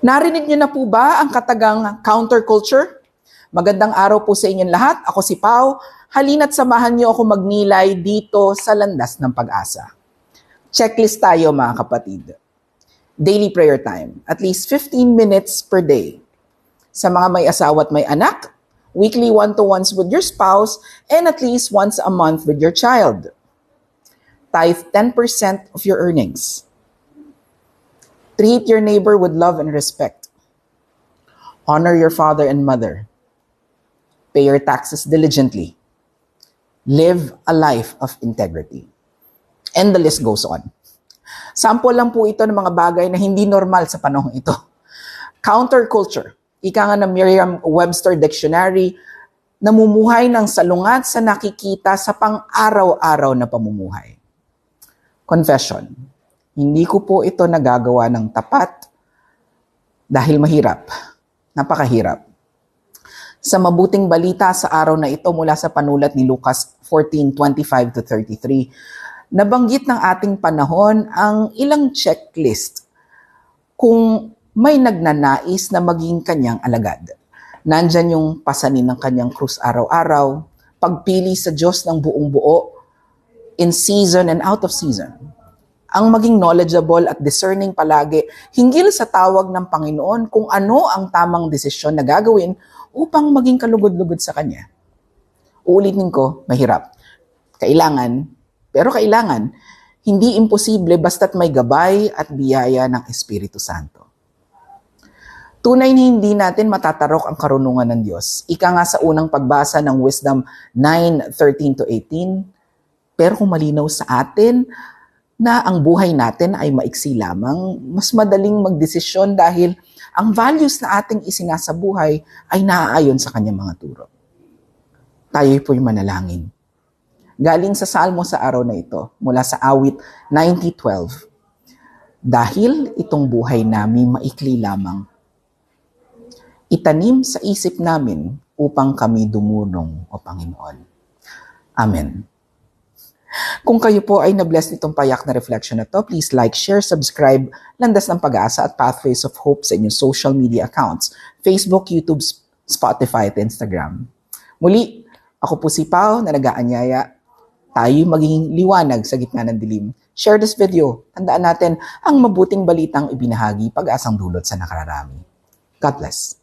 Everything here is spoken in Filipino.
Narinig niyo na po ba ang katagang counterculture? Magandang araw po sa inyong lahat. Ako si Pau. Halina't samahan niyo ako magnilay dito sa landas ng pag-asa. Checklist tayo mga kapatid. Daily prayer time, at least 15 minutes per day. Sa mga may asawa at may anak, weekly one-to-ones with your spouse, and at least once a month with your child. Tithe 10% of your earnings. Treat your neighbor with love and respect. Honor your father and mother. Pay your taxes diligently. Live a life of integrity. And the list goes on. Sample lang po ito ng mga bagay na hindi normal sa panahon ito. Counterculture. Ika nga ng Merriam-Webster Dictionary, namumuhay ng salungat sa nakikita sa pang-araw-araw na pamumuhay. Confession. Hindi ko po ito nagagawa ng tapat dahil mahirap. Napakahirap. Sa mabuting balita sa araw na ito mula sa panulat ni Lucas 14:25 to 33, nabanggit ng ating panahon ang ilang checklist kung may nagnanais na maging kanyang alagad. Nandyan yung pasanin ng kanyang krus araw-araw, pagpili sa Diyos ng buong buo, in season and out of season. Ang maging knowledgeable at discerning palagi hinggil sa tawag ng Panginoon kung ano ang tamang desisyon na gagawin upang maging kalugod-lugod sa Kanya. Uulitin ko, mahirap. Kailangan, pero kailangan, hindi imposible basta't may gabay at biyaya ng Espiritu Santo. Tunay na hindi natin matatarok ang karunungan ng Diyos. Ika nga sa unang pagbasa ng Wisdom 9:13 to 18, pero kung malinaw sa atin na ang buhay natin ay maiksi lamang, mas madaling magdesisyon dahil ang values na ating isinasabuhay ay naaayon sa kanyang mga turo. Tayo po'y manalangin. Galing sa salmo sa araw na ito, mula sa awit 90.12. Dahil itong buhay namin maikli lamang, itanim sa isip namin upang kami dumunong o Panginoon. Amen. Kung kayo po ay na-bless nitong payak na reflection na to, please like, share, subscribe, Landas ng Pag-asa at Pathways of Hope sa inyong social media accounts, Facebook, YouTube, Spotify at Instagram. Muli, ako po si Pao na nag-aanyaya. Tayo maging liwanag sa gitna ng dilim. Share this video. Tandaan natin ang mabuting balitang ibinahagi pag-asang dulot sa nakararami. God bless.